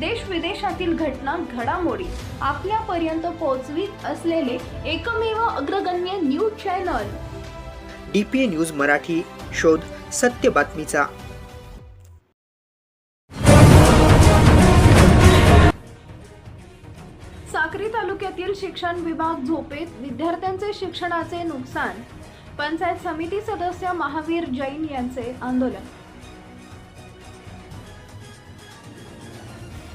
देश विदेशातील घटना घडामोडी आपल्यापर्यंत पोहोचवीत असलेले एकमेव अग्रगण्य news channel. D P A news Marathi शोध सत्य बातमीचा. साक्री तालुक्यातील शिक्षण विभाग झोपेत विद्यार्थ्यांचे शिक्षणाचे नुकसान. पंचायत समिती सदस्य महावीर जैन यांचे आंदोलन.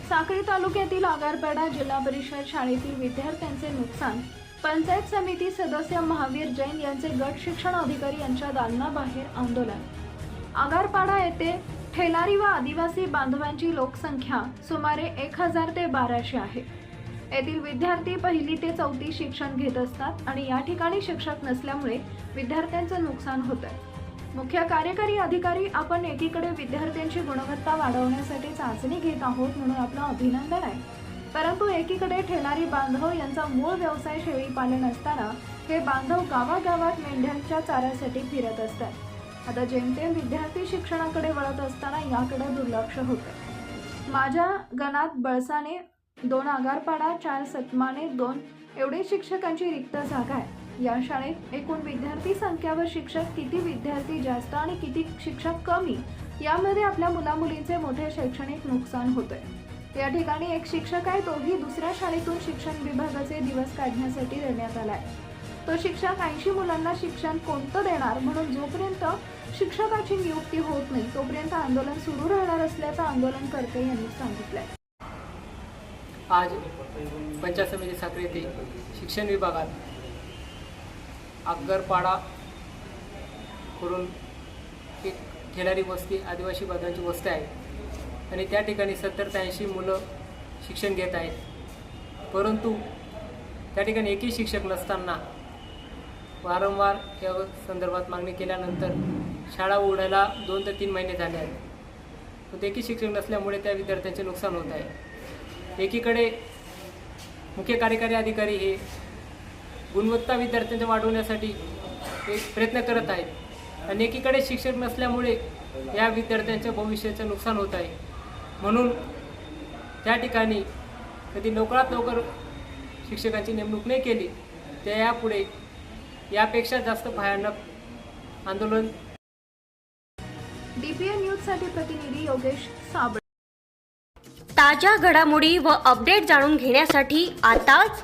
साक्री तालुक्यातील आगारपाडा जिल्हा परिषद शाळेतील विद्यार्थ्यांचे नुकसान. पंचायत समिती सदस्य महावीर जैन यांचे गट शिक्षण अधिकारी यांच्या दालनाबाहेर आंदोलन. आगारपाडा येथे ठेलारी व आदिवासी बांधवांची लोकसंख्या सुमारे एक हजार ते बाराशे आहे. येथील विद्यार्थी पहिली ते चौथी शिक्षण घेत असतात आणि या ठिकाणी शिक्षक नसल्यामुळे विद्यार्थ्यांचं नुकसान होतं आहे मुख्य कार्यकारी अधिकारी आपण एकीकडे विद्यार्थ्यांची गुणवत्ता वाढवण्यासाठी चाचणी घेत आहोत म्हणून आपलं अभिनंदन आहे. परंतु एकीकडे ठेलारी बांधव यांचा मूळ व्यवसाय शेळी पालन असताना हे बांधव गावागावात मेंढ्यांच्या चाऱ्यासाठी फिरत असतात. आता जेमतेम विद्यार्थी शिक्षणाकडे वळत असताना याकडे दुर्लक्ष होतं. माझ्या गणात बळसाने दोन आगारपाडा चार सतमाने दोन एवढे शिक्षकांची रिक्त जागा आहे. या शाळेत एकूण विद्यार्थी संख्या व शिक्षक किती विद्यार्थी जास्त आणि किती शिक्षक कमी? यामध्ये आपल्या मुलामुलींचे मोठे शैक्षणिक नुकसान होतंय. या ठिकाणी एक शिक्षक आहे तोही दुसऱ्या शाळेतून शिक्षण विभागाचे दिवस काढण्यासाठी देण्यात आलाय. तो शिक्षक ऐंशी मुलांना शिक्षण कोणतं देणार म्हणून जोपर्यंत शिक्षकाची नियुक्ती होत नाही तोपर्यंत आंदोलन सुरू राहणार असल्याचं आंदोलनकर्ते यांनी सांगितलंय. आज पंचायत समिती साखरे येथे शिक्षण विभागात आगरपाडा करून एक ठेलारी वस्ती आदिवासी बांधवांची वस्ती आहे. आणि त्या ठिकाणी सत्तर ते ऐंशी मुलं शिक्षण घेत आहेत. परंतु त्या ठिकाणी एकही शिक्षक नसताना वारंवार या संदर्भात मागणी केल्यानंतर शाळा उघडायला दोन ते तीन महिने झाले आहेत. पण एकही शिक्षक नसल्यामुळे त्या विद्यार्थ्यांचे नुकसान होत आहे. एकीकडे मुख्य कार्यकारी अधिकारी हे गुणवत्ता विद्यार्थ्यांच्या वाढवण्यासाठी एक प्रयत्न करत आहेत. आणि एकीकडे शिक्षक नसल्यामुळे या विद्यार्थ्यांच्या भविष्याचं नुकसान होत आहे. म्हणून त्या ठिकाणी कधी लवकरात लवकर शिक्षकांची नेमणूक नाही केली तर यापुढे यापेक्षा जास्त भयानक आंदोलन डीपीएन न्यूजसाठी प्रतिनिधी योगेश साबळे. ताज्या घडामोडी व अपडेट जाणून घेण्यासाठी आताच